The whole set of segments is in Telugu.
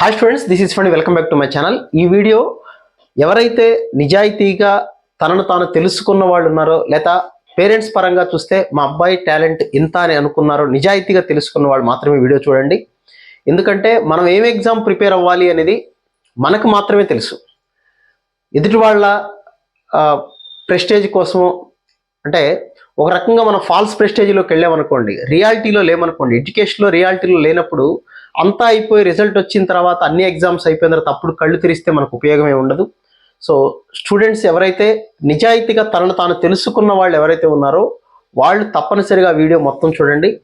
Hi students this is fund welcome back to my channel ఈ వీడియో ఎవరైతే నిజాయితీగా తనను తాను తెలుసుకున్న వాళ్ళు ఉన్నారో లేదా పేరెంట్స్ పరంగా చూస్తే మా అబ్బాయి టాలెంట్ ఇంత అని అనుకున్నారో నిజాయితీగా తెలుసుకున్న వాళ్ళు మాత్రమే వీడియో చూడండి. ఎందుకంటే మనం ఏం ఎగ్జామ్ ప్రిపేర్ అవ్వాలి అనేది మనకు మాత్రమే తెలుసు. ఎదుటి వాళ్ళ ప్రెస్టేజ్ కోసము అంటే ఒక రకంగా మనం ఫాల్స్ ప్రెస్టేజ్లోకి వెళ్ళామనుకోండి రియాలిటీలో లేమనుకోండి ఎడ్యుకేషన్లో రియాలిటీలో లేనప్పుడు అంతా అయిపోయి రిజల్ట్ వచ్చిన తర్వాత అన్ని ఎగ్జామ్స్ అయిపోయిన తర్వాత అప్పుడు కళ్ళు తెరిస్తే మనకు ఉపయోగమే ఉండదు. సో స్టూడెంట్స్ ఎవరైతే నిజాయితీగా తనను తాను తెలుసుకున్న వాళ్ళు ఎవరైతే ఉన్నారో వాళ్ళు తప్పనిసరిగా వీడియో మొత్తం చూడండి.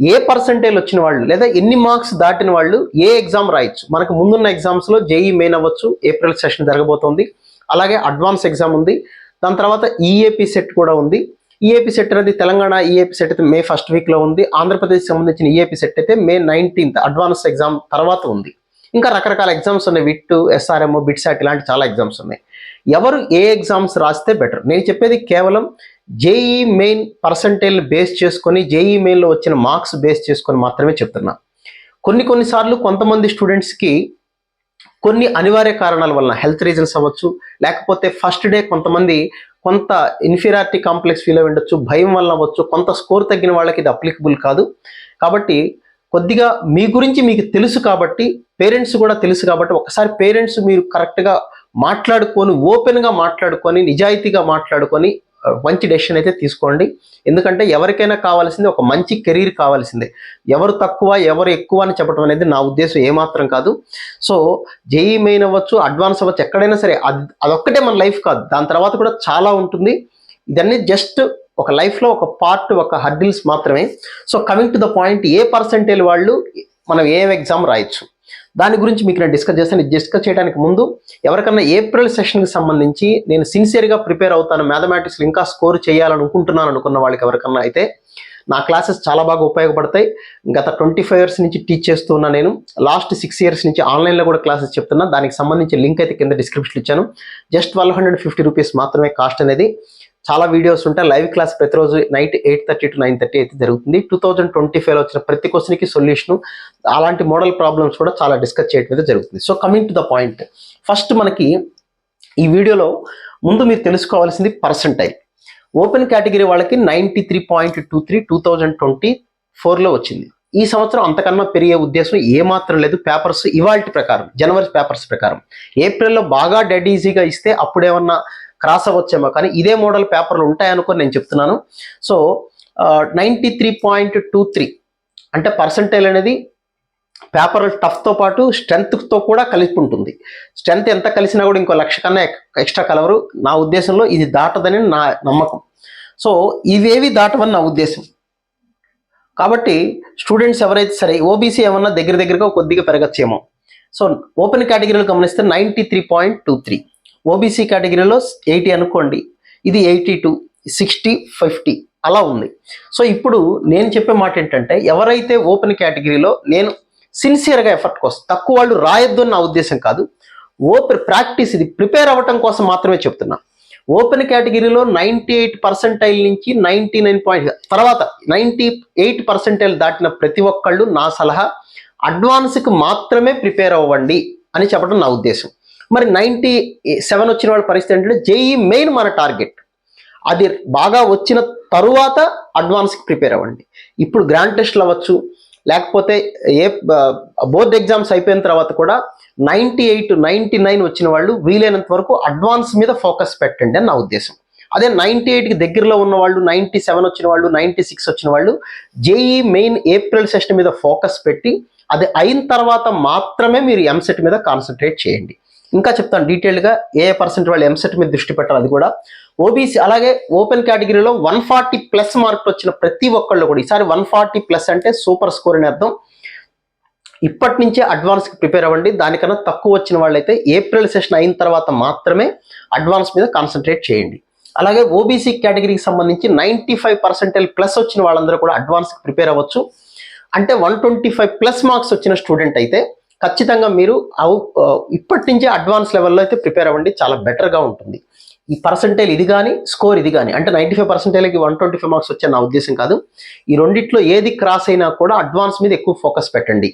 ఏ పర్సంటేజ్ వచ్చిన వాళ్ళు లేదా ఎన్ని మార్క్స్ దాటిన వాళ్ళు ఏ ఎగ్జామ్ రాయొచ్చు? మనకు ముందున్న ఎగ్జామ్స్లో జేఈ మెయిన్ అవ్వచ్చు ఏప్రిల్ సెషన్ జరగబోతోంది. అలాగే అడ్వాన్స్ ఎగ్జామ్ ఉంది. దాని తర్వాత ఈఏపీ సెట్ కూడా ఉంది. ఈఏపీ సెట్ అనేది తెలంగాణ ఈఏపీ సెట్ అయితే మే ఫస్ట్ వీక్లో ఉంది. ఆంధ్రప్రదేశ్ సంబంధించిన ఈఏపీ సెట్ అయితే మే నైన్టీన్త్ అడ్వాన్స్ ఎగ్జామ్ తర్వాత ఉంది. ఇంకా రకరకాల ఎగ్జామ్స్ ఉన్నాయి. విట్ ఎస్ఆర్ఎం బిట్సాట్ ఇలాంటి చాలా ఎగ్జామ్స్ ఉన్నాయి. ఎవరు ఏ ఎగ్జామ్స్ రాస్తే బెటర్ నేను చెప్పేది కేవలం జేఈ మెయిన్ పర్సంటేజ్ బేస్ చేసుకొని జేఈ మెయిన్లో వచ్చిన మార్క్స్ బేస్ చేసుకొని మాత్రమే చెప్తున్నా. కొన్ని కొన్నిసార్లు కొంతమంది స్టూడెంట్స్కి కొన్ని అనివార్య కారణాల వలన హెల్త్ రీజన్స్ అవ్వచ్చు. లేకపోతే ఫస్ట్ డే కొంతమంది కొంత ఇన్ఫీరియారిటీ కాంప్లెక్స్ ఫీల్ అయి ఉండొచ్చు భయం వల్ల అవ్వచ్చు కొంత స్కోర్ తగ్గిన వాళ్ళకి ఇది అప్లికబుల్ కాదు. కాబట్టి కొద్దిగా మీ గురించి మీకు తెలుసు కాబట్టి పేరెంట్స్ కూడా తెలుసు కాబట్టి ఒకసారి పేరెంట్స్ మీరు కరెక్ట్గా మాట్లాడుకొని ఓపెన్గా మాట్లాడుకొని నిజాయితీగా మాట్లాడుకొని మంచి డెసిషన్ అయితే తీసుకోండి. ఎందుకంటే ఎవరికైనా కావాల్సింది ఒక మంచి కెరీర్ కావాల్సిందే. ఎవరు తక్కువ ఎవరు ఎక్కువ అని చెప్పడం అనేది నా ఉద్దేశం ఏమాత్రం కాదు. సో జేఈ మెయిన్ అవ్వచ్చు అడ్వాన్స్ అవ్వచ్చు ఎక్కడైనా సరే అది అదొక్కటే మన లైఫ్ కాదు. దాని తర్వాత కూడా చాలా ఉంటుంది. ఇదన్నీ జస్ట్ ఒక లైఫ్లో ఒక పార్ట్ ఒక హర్డిల్స్ మాత్రమే. So coming to the point A percentage వాళ్ళు మనం ఏ ఎగ్జామ్ రాయొచ్చు? దాని గురించి మీకు నేను డిస్కస్ చేస్తాను. డిస్కస్ చేయడానికి ముందు ఎవరికన్నా ఏప్రిల్ సెషన్కి సంబంధించి నేను సిన్సియర్గా ప్రిపేర్ అవుతాను మ్యాథమెటిక్స్లో ఇంకా స్కోర్ చేయాలనుకుంటున్నాను అనుకున్న వాళ్ళకి ఎవరికన్నా అయితే నా క్లాసెస్ చాలా బాగా ఉపయోగపడతాయి. గత ట్వంటీ ఫైవ్ ఇయర్స్ నుంచి టీచ్ చేస్తూ ఉన్నా నేను. లాస్ట్ సిక్స్ ఇయర్స్ నుంచి ఆన్లైన్లో కూడా క్లాసెస్ చెప్తున్నా. దానికి సంబంధించి లింక్ అయితే కింద డిస్క్రిప్షన్ ఇచ్చాను. Just twelve hundred fifty rupees మాత్రమే కాస్ట్ అనేది. చాలా వీడియోస్ ఉంటాయి. లైవ్ క్లాస్ ప్రతిరోజు night eight thirty to nine thirty అయితే జరుగుతుంది. టూ థౌజండ్ ట్వంటీ ఫైవ్లో వచ్చిన ప్రతి క్వశ్చన్కి సొల్యూషన్ అలాంటి మోడల్ ప్రాబ్లమ్స్ కూడా చాలా డిస్కస్ చేయడం అయితే జరుగుతుంది. So coming to the point first మనకి ఈ వీడియోలో ముందు మీరు తెలుసుకోవాల్సింది పర్సంటైల్ ఓపెన్ కేటగిరీ వాళ్ళకి ninety three point two three two thousand twenty ఫోర్లో వచ్చింది. ఈ సంవత్సరం అంతకన్నా పెరిగే ఉద్దేశం ఏమాత్రం లేదు. పేపర్స్ ఇవాల్టి ప్రకారం జనవరి పేపర్స్ ప్రకారం. ఏప్రిల్లో బాగా డెడ్ ఈజీగా ఇస్తే అప్పుడేమన్నా క్రాస్ అవ్వచ్చేమో. కానీ ఇదే మోడల్ పేపర్లు ఉంటాయనుకొని నేను చెప్తున్నాను. So ninety three point two three అంటే పర్సంటేజ్ అనేది పేపర్ టఫ్తో పాటు స్ట్రెంత్తో కూడా కలిపి ఉంటుంది. స్ట్రెంత్ ఎంత కలిసినా కూడా ఇంకో లక్ష కన్నా ఎక్స్ట్రా కలవరు. నా ఉద్దేశంలో ఇది దాటదని నా నమ్మకం. సో ఇవేవి దాటవని నా ఉద్దేశం. కాబట్టి స్టూడెంట్స్ ఎవరైతే సరే ఓబీసీ ఏమన్నా దగ్గర దగ్గరగా కొద్దిగా పెరగచ్చేమో. సో ఓపెన్ కేటగిరీలు గమనిస్తే ninety three point two three OBC కేటగిరీలో ఎయిటీ అనుకోండి. ఇది ఎయిటీ టూ సిక్స్టీ ఫిఫ్టీ అలా ఉంది. సో ఇప్పుడు నేను చెప్పే మాట ఏంటంటే ఎవరైతే ఓపెన్ కేటగిరీలో నేను సిన్సియర్గా ఎఫర్ట్ కోసం తక్కువ వాళ్ళు రాయొద్దు అని నా ఉద్దేశం కాదు. ఓపెన్ ప్రాక్టీస్ ఇది ప్రిపేర్ అవ్వటం కోసం మాత్రమే చెప్తున్నా. ఓపెన్ కేటగిరీలో నైంటీ ఎయిట్ పర్సెంటైల్ నుంచి నైంటీ నైన్ పాయింట్ తర్వాత నైంటీ ఎయిట్ పర్సెంటైల్ దాటిన ప్రతి ఒక్కళ్ళు నా సలహా అడ్వాన్స్కి మాత్రమే ప్రిపేర్ అవ్వండి అని చెప్పడం నా ఉద్దేశం. మరి నైంటీ సెవెన్ వచ్చిన వాళ్ళ పరిస్థితి ఏంటంటే జేఈ మెయిన్ మన టార్గెట్. అది బాగా వచ్చిన తరువాత అడ్వాన్స్కి ప్రిపేర్ అవ్వండి. ఇప్పుడు గ్రాండ్ టెస్ట్లు అవ్వచ్చు లేకపోతే ఏ బోర్డ్ ఎగ్జామ్స్ అయిపోయిన తర్వాత కూడా నైంటీ ఎయిట్ నైంటీ నైన్ వచ్చిన వాళ్ళు వీలైనంత వరకు అడ్వాన్స్ మీద ఫోకస్ పెట్టండి అని నా ఉద్దేశం. అదే నైంటీ ఎయిట్కి దగ్గరలో ఉన్న వాళ్ళు నైంటీ సెవెన్ వచ్చిన వాళ్ళు నైంటీ సిక్స్ వచ్చిన వాళ్ళు జేఈ మెయిన్ ఏప్రిల్ సెషన్ మీద ఫోకస్ పెట్టి అది అయిన తర్వాత మాత్రమే మీరు ఎంసెట్ మీద కాన్సన్ట్రేట్ చేయండి. ఇంకా చెప్తాను డీటెయిల్గా ఏ పర్సెంట్ వాళ్ళు ఎంసెట్ మీద దృష్టి పెట్టాలి అది కూడా. ఓబీసీ అలాగే ఓపెన్ కేటగిరీలో వన్ ఫార్టీ ప్లస్ మార్కులు వచ్చిన ప్రతి ఒక్కళ్ళు కూడా ఈసారి వన్ ఫార్టీ ప్లస్ అంటే సూపర్ స్కోర్ అని అర్థం. ఇప్పటి నుంచే అడ్వాన్స్కి ప్రిపేర్ అవ్వండి. దానికన్నా తక్కువ వచ్చిన వాళ్ళైతే ఏప్రిల్ సెషన్ అయిన తర్వాత మాత్రమే అడ్వాన్స్ మీద కాన్సన్ట్రేట్ చేయండి. అలాగే ఓబీసీ కేటగిరీకి సంబంధించి నైంటీ ఫైవ్ పర్సెంటేజ్ ప్లస్ వచ్చిన వాళ్ళందరూ కూడా అడ్వాన్స్కి ప్రిపేర్ అవ్వచ్చు. అంటే one twenty five plus marks వచ్చిన స్టూడెంట్ అయితే ఖచ్చితంగా మీరు అవు ఇప్పటి నుంచే అడ్వాన్స్ లెవెల్లో అయితే ప్రిపేర్ అవ్వండి. చాలా బెటర్గా ఉంటుంది. ఈ పర్సంటేజ్ ఇది కానీ స్కోర్ ఇది కానీ అంటే నైంటీ ఫైవ్ పర్సెంటేజ్కి వన్ ట్వంటీ ఫైవ్ మార్క్స్ వచ్చే నా ఉద్దేశం కాదు. ఈ రెండిట్లో ఏది క్రాస్ అయినా కూడా అడ్వాన్స్ మీద ఎక్కువ ఫోకస్ పెట్టండి.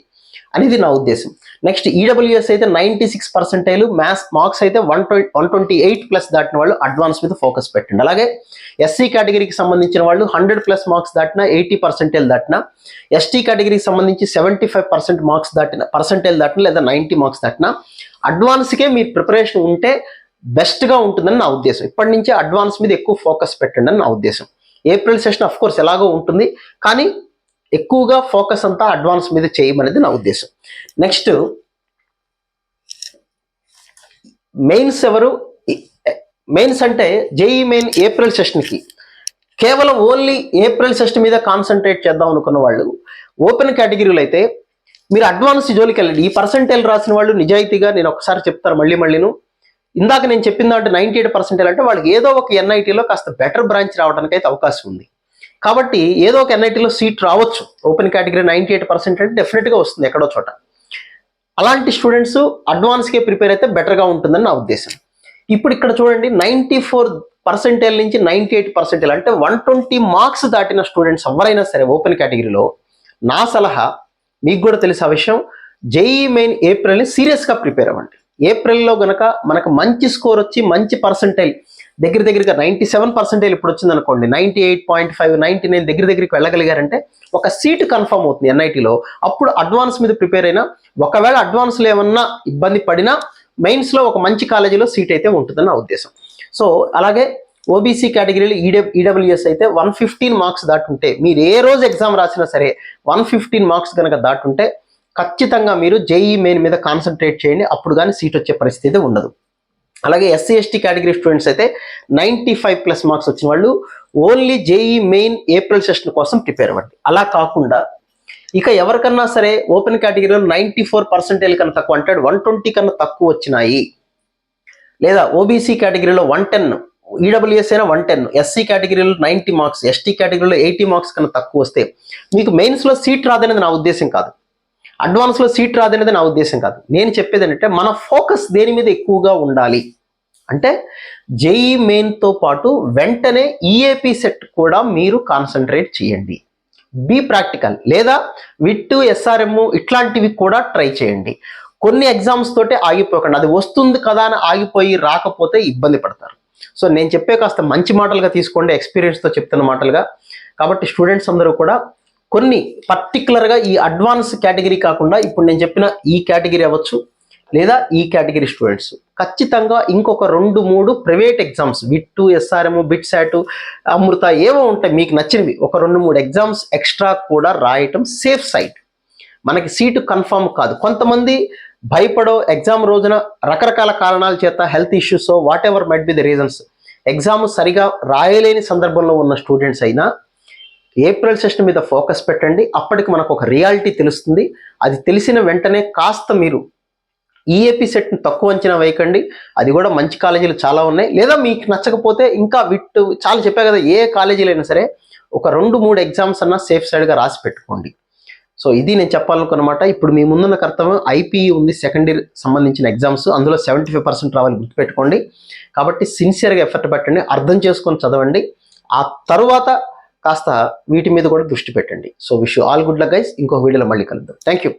అనేది నా ఉద్దేశం. నెక్స్ట్ ఈడబ్ల్యూఎస్ అయితే ninety six percentile maths marks అయితే one twenty one twenty eight plus దాటిన వాళ్ళు అడ్వాన్స్ మీద ఫోకస్ పెట్టండి. అలాగే ఎస్సీ కేటగిరీకి సంబంధించిన వాళ్ళు హండ్రెడ్ ప్లస్ మార్క్స్ దాటిన ఎయిటీ పర్సెంటైల్ దాటిన ఎస్టీ కేటగిరీకి సంబంధించి సెవెంటీ ఫైవ్ పర్సెంట్ మార్క్స్ దాటిన పర్సెంటైల్ దాటిన లేదా నైంటీ మార్క్స్ దాటిన అడ్వాన్స్కే మీ ప్రిపరేషన్ ఉంటే బెస్ట్గా ఉంటుందని నా ఉద్దేశం. ఇప్పటి నుంచే అడ్వాన్స్ మీద ఎక్కువ ఫోకస్ పెట్టండి అని నా ఉద్దేశం. ఏప్రిల్ సెషన్ అఫ్ కోర్స్ ఎలాగో ఉంటుంది. కానీ ఎక్కువగా ఫోకస్ అంతా అడ్వాన్స్ మీద చేయమనేది నా ఉద్దేశం. నెక్స్ట్ మెయిన్స్ ఎవరు? మెయిన్స్ అంటే జేఈ మెయిన్ ఏప్రిల్ సెషన్కి. కేవలం ఓన్లీ ఏప్రిల్ సెషన్ మీద కాన్సన్ట్రేట్ చేద్దాం అనుకున్న వాళ్ళు ఓపెన్ కేటగిరీలు అయితే మీరు అడ్వాన్స్ జోలికి వెళ్ళండి. ఈ పర్సంటేజ్ రాసిన వాళ్ళు నిజాయితీగా నేను ఒకసారి చెప్తాను మళ్ళీ మళ్ళీను. ఇందాక నేను చెప్పిన దాంట్లో నైంటీ ఎయిట్ పర్సెంటేజ్ అంటే వాళ్ళకి ఏదో ఒక ఎన్ఐటీలో కాస్త బెటర్ బ్రాంచ్ రావడానికి అయితే అవకాశం ఉంది. కాబట్టి ఏదో ఒక ఎన్ఐటీలో సీట్ రావచ్చు. Open category ninety eight percent అంటే డెఫినెట్గా వస్తుంది ఎక్కడో చోట. అలాంటి స్టూడెంట్స్ అడ్వాన్స్కే ప్రిపేర్ అయితే బెటర్గా ఉంటుందని నా ఉద్దేశం. ఇప్పుడు ఇక్కడ చూడండి నైంటీ ఫోర్ పర్సెంటేజ్ నుంచి నైంటీ ఎయిట్ పర్సెంటేజ్ అంటే వన్ ట్వంటీ మార్క్స్ దాటిన స్టూడెంట్స్ ఎవరైనా సరే ఓపెన్ కేటగిరీలో నా సలహా మీకు కూడా తెలిసే విషయం జేఈ మెయిన్ ఏప్రిల్ని సీరియస్గా ప్రిపేర్ అవ్వండి. ఏప్రిల్లో గనక మనకు మంచి స్కోర్ వచ్చి మంచి పర్సంటైల్ దగ్గర దగ్గరగా నైంటీ సెవెన్ పర్సెంటేజ్ ఇప్పుడు వచ్చింది అనుకోండి ninety eight point five ninety nine దగ్గర దగ్గరికి వెళ్ళగలిగారంటే ఒక సీట్ కన్ఫర్మ్ అవుతుంది ఎన్ఐటీలో అప్పుడు అడ్వాన్స్ మీద ప్రిపేర్ అయినా ఒకవేళ అడ్వాన్స్లో ఏమన్నా ఇబ్బంది పడినా మెయిన్స్లో ఒక మంచి కాలేజీలో సీట్ అయితే ఉంటుందని నా ఉద్దేశం. సో అలాగే ఓబీసీ కేటగిరీలో ఈడ ఈడబ్ల్యూఎస్ అయితే వన్ ఫిఫ్టీన్ మార్క్స్ దాటుంటే మీరు ఏ రోజు ఎగ్జామ్ రాసినా సరే వన్ ఫిఫ్టీన్ మార్క్స్ కనుక దాటుంటే ఖచ్చితంగా మీరు జేఈ మెయిన్ మీద కాన్సన్ట్రేట్ చేయండి అప్పుడు కానీ సీట్ వచ్చే పరిస్థితి ఉండదు. అలాగే ఎస్సీ ఎస్టీ కేటగిరీ స్టూడెంట్స్ అయితే నైంటీ ఫైవ్ ప్లస్ మార్క్స్ వచ్చిన వాళ్ళు only JEE main April session కోసం ప్రిపేర్ అవ్వండి. అలా కాకుండా ఇక ఎవరికన్నా సరే ఓపెన్ కేటగిరీలో నైంటీ ఫోర్ పర్సెంటేజ్ కన్నా తక్కువ అంటే వన్ ట్వంటీ కన్నా తక్కువ వచ్చినాయి. లేదా ఓబీసీ కేటగిరీలో వన్ టెన్ ఈడబ్ల్యూఎస్ అయినా వన్ టెన్ ఎస్సీ కేటగిరీలో నైంటీ మార్క్స్ ఎస్టీ కేటగిరీలో ఎయిటీ మార్క్స్ కన్నా తక్కువ వస్తే మీకు మెయిన్స్లో సీట్ రాదనేది నా ఉద్దేశం కాదు. అడ్వాన్స్లో సీట్ రాదనేది నా ఉద్దేశం కాదు. నేను చెప్పేది ఏంటంటే మన ఫోకస్ దేని మీద ఎక్కువగా ఉండాలి? అంటే జేఈ మెయిన్తో పాటు వెంటనే ఈఏపీ సెట్ కూడా మీరు కాన్సన్ట్రేట్ చేయండి. బీ ప్రాక్టికల్ లేదా విట్టు ఎస్ఆర్ఎం ఇట్లాంటివి కూడా ట్రై చేయండి. కొన్ని ఎగ్జామ్స్ తోటే ఆగిపోకండి. అది వస్తుంది కదా అని ఆగిపోయి రాకపోతే ఇబ్బంది పడతారు. సో నేను చెప్పే కాస్త మంచి మాటలుగా తీసుకోండి ఎక్స్పీరియన్స్తో చెప్తున్న మాటలుగా. కాబట్టి స్టూడెంట్స్ అందరూ కూడా కొన్ని పర్టికులర్గా ఈ అడ్వాన్స్ కేటగిరీ కాకుండా ఇప్పుడు నేను చెప్పిన ఈ కేటగిరీ అవ్వచ్చు. లేదా ఈ కేటగిరీ స్టూడెంట్స్. ఖచ్చితంగా ఇంకొక రెండు మూడు private exams VIT SRM BITSAT Amrita ఏవో ఉంటాయి మీకు నచ్చినవి. ఒక రెండు మూడు ఎగ్జామ్స్ ఎక్స్ట్రా కూడా రాయటం సేఫ్ సైడ్ మనకి సీటు కన్ఫర్మ్ కాదు. కొంతమంది భయపడో ఎగ్జామ్ రోజున రకరకాల కారణాల చేత health issues whatever might be the reasons. Exam సరిగా రాయలేని సందర్భంలో ఉన్న స్టూడెంట్స్ అయినా ఏప్రిల్ సెషన్ మీద ఫోకస్ పెట్టండి. అప్పటికి మనకు ఒక రియాలిటీ తెలుస్తుంది. అది తెలిసిన వెంటనే కాస్త మీరు ఈఏపీ సెట్ని తక్కువ అంచనా వేయకండి. అది కూడా మంచి కాలేజీలు చాలా ఉన్నాయి. లేదా మీకు నచ్చకపోతే ఇంకా విట్టు చాలా చెప్పా కదా ఏ కాలేజీలు అయినా సరే ఒక రెండు మూడు ఎగ్జామ్స్ అన్నా సేఫ్ సైడ్గా రాసి పెట్టుకోండి. సో ఇది నేను చెప్పాలనుకున్నమాట. ఇప్పుడు మీ ముందున్న కర్తవ్యం ఐపీఈ ఉంది సెకండ్ ఇయర్ సంబంధించిన ఎగ్జామ్స్ అందులో సెవెంటీ ఫైవ్ పర్సెంట్ రావాలి గుర్తుపెట్టుకోండి. కాబట్టి సిన్సియర్గా ఎఫర్ట్ పెట్టండి అర్థం చేసుకొని చదవండి. ఆ తరువాత కాస్త వీటి మీద కూడా దృష్టి పెట్టండి. So wish all good luck guys ఇంకో వీడియోలో మళ్ళీ కలుద్దాం. Thank you